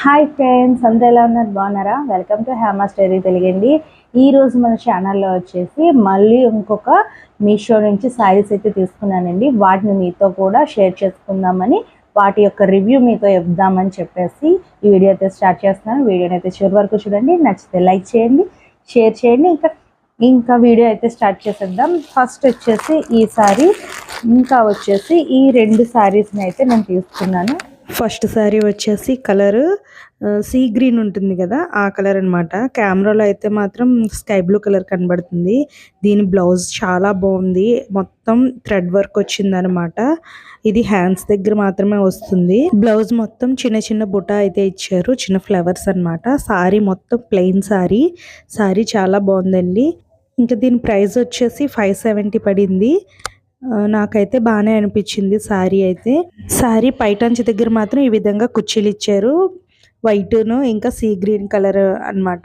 Hi friends అందరూ ఎలా ఉన్నారు? బాగున్నారా? వెల్కమ్ టు హ్యామా స్టోరీ తెలుగండి. ఈరోజు మన ఛానల్లో వచ్చేసి మళ్ళీ ఇంకొక మీషో నుంచి శారీస్ అయితే తీసుకున్నానండి. వాటిని మీతో కూడా షేర్ చేసుకుందామని వాటి యొక్క రివ్యూ మీతో చెప్దామని చెప్పేసి ఈ వీడియో అయితే స్టార్ట్ చేస్తున్నాను. వీడియోని అయితే చివరి వరకు చూడండి. నచ్చితే లైక్ చేయండి షేర్ చేయండి. ఇంకా ఇంకా వీడియో అయితే స్టార్ట్ చేసేద్దాం. ఫస్ట్ వచ్చేసి ఈ సారీ ఇంకా వచ్చేసి ఈ రెండు శారీస్ని అయితే నేను తీసుకున్నాను. ఫస్ట్ శారీ వచ్చేసి కలర్ సీ గ్రీన్ ఉంటుంది కదా ఆ కలర్ అనమాట కెమెరాలో అయితే మాత్రం స్కై బ్లూ కలర్ కనబడుతుంది. దీని బ్లౌజ్ చాలా బాగుంది. మొత్తం థ్రెడ్ వర్క్ వచ్చింది అనమాట ఇది హ్యాండ్స్ దగ్గర మాత్రమే వస్తుంది. బ్లౌజ్ మొత్తం చిన్న చిన్న బుట్ట అయితే ఇచ్చారు. చిన్న ఫ్లవర్స్ అన్నమాట. సారీ మొత్తం ప్లెయిన్ సారీ. సారీ చాలా బాగుందండి. ఇంకా దీని ప్రైస్ వచ్చేసి ఫైవ్ సెవెంటీ పడింది. నాకైతే బాగానే అనిపించింది శారీ అయితే. శారీ పైటంచి దగ్గర మాత్రం ఈ విధంగా కుర్చీలు ఇచ్చారు. వైట్ను ఇంకా సీ గ్రీన్ కలర్ అన్నమాట.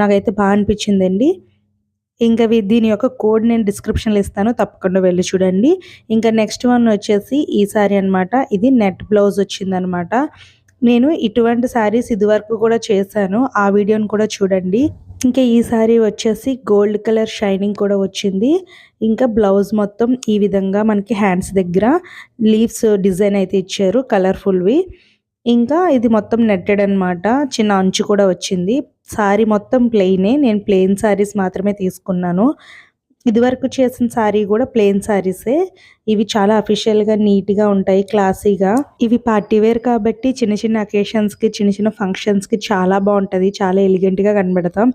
నాకైతే బాగా అనిపించిందండి. ఇంకా దీని యొక్క కోడ్ నేను డిస్క్రిప్షన్లో ఇస్తాను తప్పకుండా వెళ్ళి చూడండి. ఇంకా నెక్స్ట్ వన్ వచ్చేసి ఈ శారీ అన్నమాట. ఇది నెట్ బ్లౌజ్ వచ్చిందనమాట నేను ఇటువంటి శారీస్ ఇదివరకు కూడా చేశాను. ఆ వీడియోని కూడా చూడండి. ఇంకా ఈ సారీ వచ్చేసి గోల్డ్ కలర్ షైనింగ్ కూడా వచ్చింది. ఇంకా బ్లౌజ్ మొత్తం ఈ విధంగా మనకి హ్యాండ్స్ దగ్గర లీవ్స్ డిజైన్ అయితే ఇచ్చారు కలర్ఫుల్వి. ఇంకా ఇది మొత్తం నెట్టెడ్ అన్నమాట. చిన్న అంచు కూడా వచ్చింది. సారీ మొత్తం ప్లెయినే నేను ప్లెయిన్ సారీస్ మాత్రమే తీసుకున్నాను. ఇదివరకు చేసిన సారీ కూడా ప్లెయిన్ సారీసే. ఇవి చాలా అఫీషియల్గా నీట్గా ఉంటాయి క్లాసీగా. ఇవి పార్టీ వేర్ కాబట్టి చిన్న చిన్న అకేషన్స్కి చిన్న చిన్న ఫంక్షన్స్కి చాలా బాగుంటుంది చాలా ఎలిగెంట్గా కనబడతాం.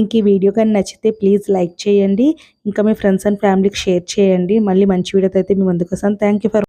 ఇంక ఈ వీడియో కానీ నచ్చితే ప్లీజ్ లైక్ చేయండి. ఇంకా మీ ఫ్రెండ్స్ అండ్ ఫ్యామిలీకి షేర్ చేయండి. మళ్ళీ మంచి వీడియోతో అయితే మీ ముందుకు వస్తాను థ్యాంక్ యూ ఫర్